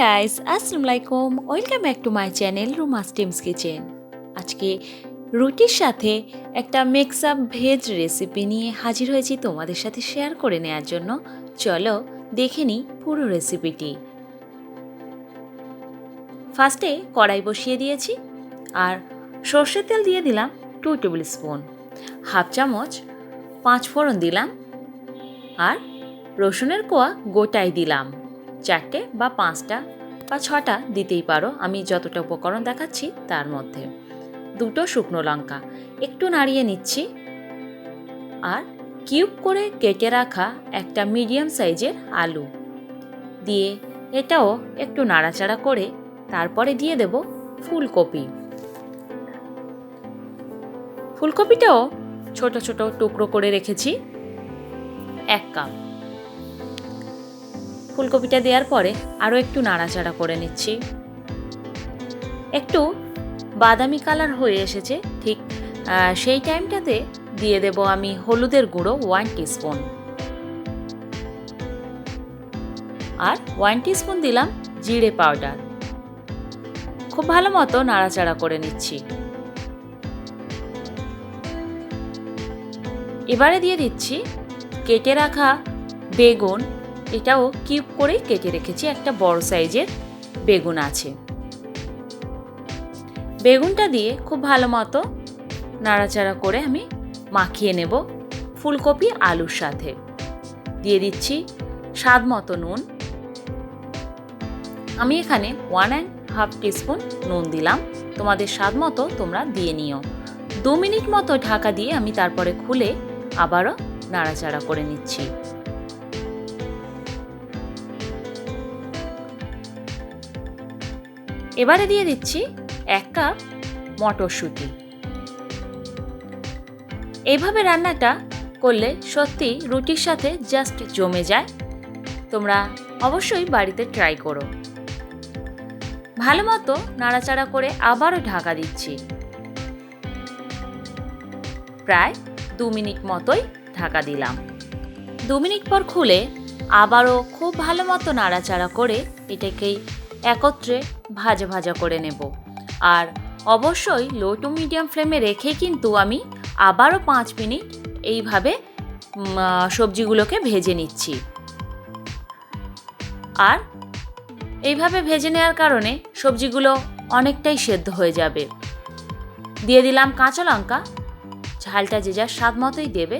Guys আসসালামু আলাইকুম welcome back to my channel Ruma's team's kitchen আজকে রুটির সাথে একটা মিক্স আপ ভেজ রেসিপি নিয়ে হাজির হয়েছি তোমাদের সাথে শেয়ার করে নেওয়ার জন্য। চলো দেখে নিই পুরো রেসিপিটি ফার্স্টে কড়াই বসিয়ে দিয়েছি আর সর্ষের তেল দিয়ে দিলাম টু টেবিল স্পুন হাফ চামচ পাঁচ ফোড়ন দিলাম আর রসুনের কোয়া গোটাই দিলাম। চারটে বা পাঁচটা বা ছটা দিতেই পারো। আমি যতটা উপকরণ দেখাচ্ছি তার মধ্যে। দুটো শুকনো লঙ্কা, একটু নাড়িয়ে নিচ্ছি। আর কিউব করে কেটে রাখা একটা মিডিয়াম সাইজের আলু। দিয়ে এটাও একটু নাড়াচাড়া করে তারপরে দিয়ে দেব ফুলকপি। ফুলকপিটাও ছোট ছোট টুকরো করে রেখেছি। এক কাপ। ফুলকপিটা দেওয়ার পরে আরও একটু নাড়াচাড়া করে নিচ্ছি। একটু বাদামি কালার হয়ে এসেছে, ঠিক সেই টাইমটাতে দিয়ে দেব আমি হলুদের গুঁড়ো ওয়ান টিস্পুন। আর ওয়ান টিস্পুন দিলাম জিরে পাউডার। খুব ভালো মতো নাড়াচাড়া করে নিচ্ছি। এবারে দিয়ে দিচ্ছি কেটে রাখা বেগুন এটাও কিউব করে কেটে রেখেছি একটা বড় সাইজের বেগুন আছে। বেগুনটা দিয়ে খুব ভালো মতো নাড়াচাড়া করে আমি মাখিয়ে নেব ফুলকপি, আলুর সাথে। দিয়ে দিচ্ছি স্বাদ মতো নুন। আমি এখানে ওয়ান অ্যান্ড হাফ টিস্পুন নুন দিলাম। তোমাদের স্বাদ মতো তোমরা দিয়ে নিও। দু মিনিট মতো ঢাকা দিয়ে আমি তারপরে খুলে আবারও নাড়াচাড়া করে নিচ্ছি। এবারে দিয়ে দিচ্ছি এক কাপ মটরশুঁটি। এইভাবে রান্নাটা করলে সত্যি রুটির সাথে জাস্ট জমে যায়। তোমরা অবশ্যই বাড়িতে ট্রাই করো। ভালো মতো নাড়াচাড়া করে আবারও ঢাকা দিচ্ছি। প্রায় দু মিনিট মতোই ঢাকা দিলাম। দু মিনিট পর খুলে আবারও খুব ভালো মতো নাড়াচাড়া করে এটাকেই একত্রে ভাজা ভাজা করে নেব। আর অবশ্যই লো টু মিডিয়াম ফ্লেমে রেখে কিন্তু আমি আবারও পাঁচ মিনিট এইভাবে সবজিগুলোকে ভেজে নিচ্ছি। আর এইভাবে ভেজে নেওয়ার কারণে সবজিগুলো অনেকটাই সেদ্ধ হয়ে যাবে। দিয়ে দিলাম কাঁচা লঙ্কা। ঝালটা যে যার স্বাদ মতোই দেবে।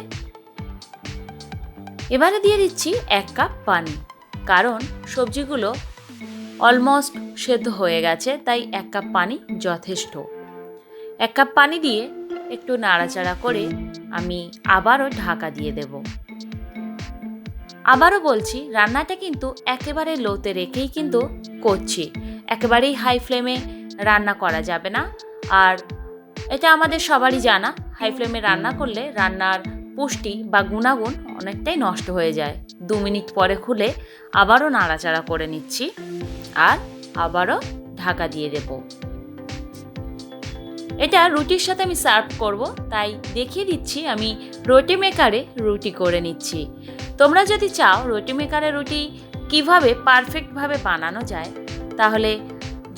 এবারে দিয়ে দিচ্ছি এক কাপ পানি। কারণ সবজিগুলো অলমোস্ট সেদ্ধ হয়ে গেছে, তাই এক কাপ পানি যথেষ্ট। এক কাপ পানি দিয়ে একটু নাড়াচাড়া করে আমি আবারও ঢাকা দিয়ে দেব। আবারও বলছি, রান্নাটা কিন্তু একেবারে লোতে রেখেই কিন্তু করছি। একেবারেই হাই ফ্লেমে রান্না করা যাবে না। আর এটা আমাদের সবারই জানা হাই ফ্লেমে রান্না করলে রান্নার পুষ্টি বা গুণাগুণ অনেকটাই নষ্ট হয়ে যায়। দু মিনিট পরে খুলে আবারও নাড়াচাড়া করে নিচ্ছি আর আবারও ঢাকা দিয়ে দেব। এটা রুটির সাথে আমি সার্ভ করব, তাই দেখিয়ে দিচ্ছি আমি রুটি মেকারে রুটি করে নিচ্ছি। তোমরা যদি চাও রুটি মেকারে রুটি কীভাবে পারফেক্টভাবে বানানো যায়, তাহলে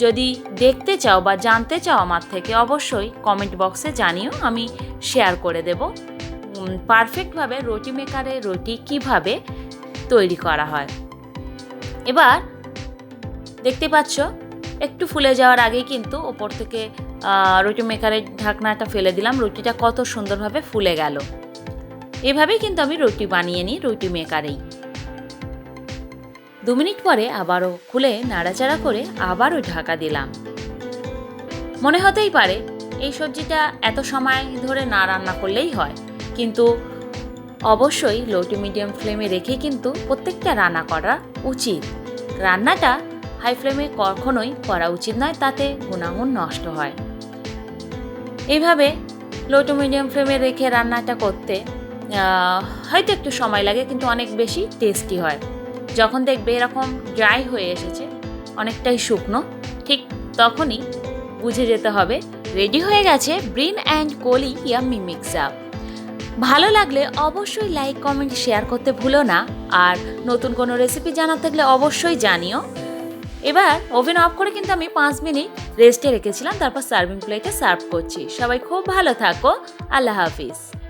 যদি দেখতে চাও বা জানতে চাও আমার থেকে, অবশ্যই কমেন্ট বক্সে জানিও, আমি শেয়ার করে দেব। পারফেক্টভাবে রুটি মেকারে রুটি কীভাবে তৈরি করা হয়। এবার দেখতে পাচ্ছ, একটু ফুলে যাওয়ার আগেই কিন্তু ওপর থেকে রুটি মেকারের ঢাকনাটা ফেলে দিলাম। রুটিটা কত সুন্দরভাবে ফুলে গেল। এভাবেই কিন্তু আমি রুটি বানিয়ে নিই রুটি মেকারেই দু মিনিট পরে আবারও খুলে নাড়াচাড়া করে আবারও ঢাকা দিলাম। মনে হতেই পারে, এই সবজিটা এত সময় ধরে না রান্না করলেই হয়। কিন্তু অবশ্যই লো টু মিডিয়াম ফ্লেমে রেখে কিন্তু প্রত্যেকটা রান্না করা উচিত। রান্নাটা হাই ফ্লেমে কখনোই করা উচিত নয়, তাতে গুণাগুণ নষ্ট হয়। এইভাবে লো টু মিডিয়াম ফ্লেমে রেখে রান্নাটা করতে হয়তো একটু সময় লাগে, কিন্তু অনেক বেশি টেস্টি হয়। যখন দেখবে এরকম ড্রাই হয়ে এসেছে, অনেকটাই শুকনো, ঠিক তখনই বুঝে যেতে হবে রেডি হয়ে গেছে ব্রিন অ্যান্ড কোলি ইয়াম্মি মিক্স আপ ভালো লাগলে অবশ্যই লাইক কমেন্ট শেয়ার করতে ভুলো না। আর নতুন কোনো রেসিপি জানা থাকলে অবশ্যই জানিও। এবার ওভেন অফ করে কিন্তু আমি পাঁচ মিনিট রেস্টে রেখেছিলাম, তারপর সার্ভিং প্লেটে সার্ভ করছি। সবাই খুব ভালো থাকো। আল্লাহ হাফিজ।